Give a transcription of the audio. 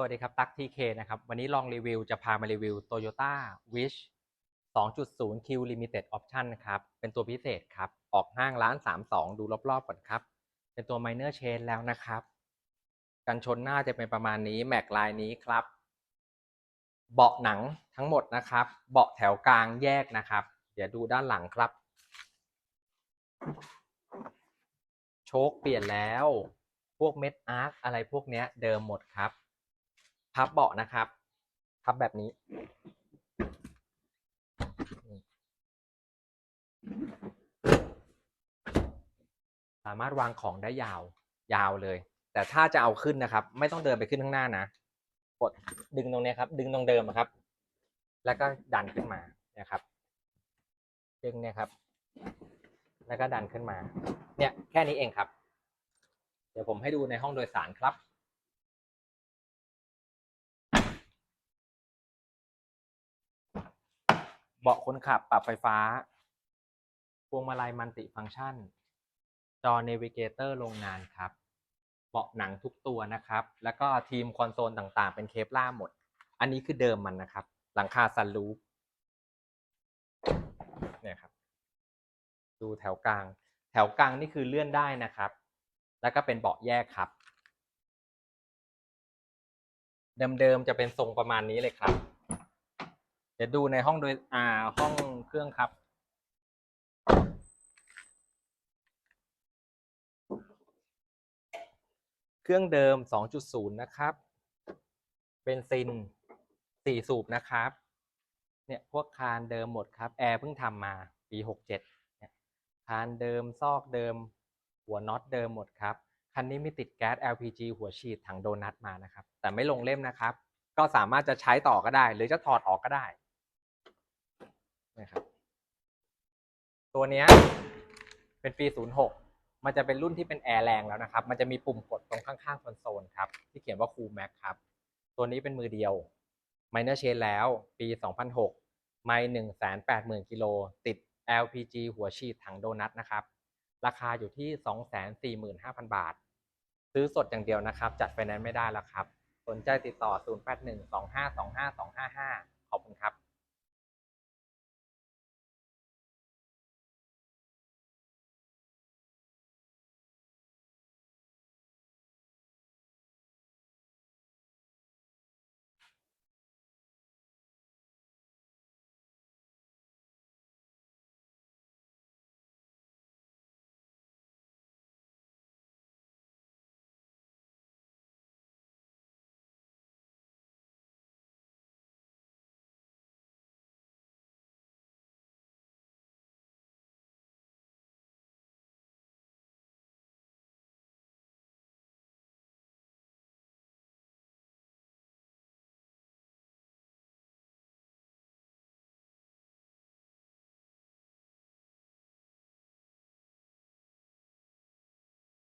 สวัสดีครับ ตั๊กทีเคนะครับ วันนี้ลองรีวิวจะพามารีวิว Toyota Wish 2.0 Q Limited Option นะครับ เป็นตัวพิเศษครับ ออกห้างร้าน 32 ดูรอบๆก่อนครับ เป็นตัว Minor Chain แล้วนะครับ กันชนหน้าจะเป็นประมาณนี้ แม็กลายนี้ครับ เบาะหนังทั้งหมดนะครับ เบาะแถวกลางแยกนะครับ เดี๋ยวดูด้านหลังครับ โชคเปลี่ยนแล้ว พวกเม็ดอาร์คอะไรพวกเนี้ยเดิมหมดครับ พับเบาะนะครับ พับแบบนี้ สามารถวางของได้ยาวยาวเลย แต่ถ้าจะเอาขึ้นนะครับ ไม่ต้องเดินไปขึ้นข้างหน้านะกดดึงตรงนี้ครับ ดึงตรงเดิมครับ แล้วก็ดันขึ้นมานี่ยครับ ดึงเนี่ยครับ แล้วก็ดันขึ้นมา เนี่ยแค่นี้เองครับ เดี๋ยวผมให้ดูในห้องโดยสารครับ บาะคนขับปรับไฟฟ้า พวงมาลัยมัลติฟังก์ชัน จอเนวิเกเตอร์โรงงานครับ เบาะหนังทุกตัวนะครับ แล้วก็ทีมคอนโซลต่างๆ เป็นเคปล่าหมด อันนี้คือเดิมมันนะครับ หลังคาซันรูฟเนี่ยครับ ดูแถวกลาง แถวกลางนี่คือเลื่อนได้นะครับ แล้วก็เป็นเบาะแยกครับ เดิมๆจะเป็นทรงประมาณนี้เลยครับ เดี๋ยวดูในห้องโดยอ่าห้องเครื่องครับ เครื่องเดิม 2.0 นะครับ เป็นซิน 4 สูบนะครับ เนี่ยพวกคานเดิมหมดครับ แอร์เพิ่งทำมาปี 67เนี่ยคานเดิมซอกเดิม หัวน็อตเดิมหมดครับ คันนี้มีติดแก๊ส LPG หัวฉีดถังโดนัทมานะครับ แต่ไม่ลงเล่มนะครับก็สามารถจะใช้ต่อก็ได้ หรือจะถอดออกก็ได้นะครับ ตัวเนี้ยเป็นปี 06 มันจะเป็นรุ่นที่เป็นแอร์แรงแล้วนะครับ มันจะมีปุ่มกดตรงข้างๆคอนโซลครับ ที่เขียนว่า Cool Max ครับ ตัวนี้เป็นมือเดียว Minor Chain แล้ว ปี 2006 ไม่ 180,000 กิโล ติด LPG หัวฉีดถังโดนัทนะครับ ราคาอยู่ที่ 245,000 บาท ซื้อสดอย่างเดียวนะครับ จัดไฟแนนซ์ไม่ได้แล้วครับ สนใจติดต่อ 0812525255 ขอบคุณครับ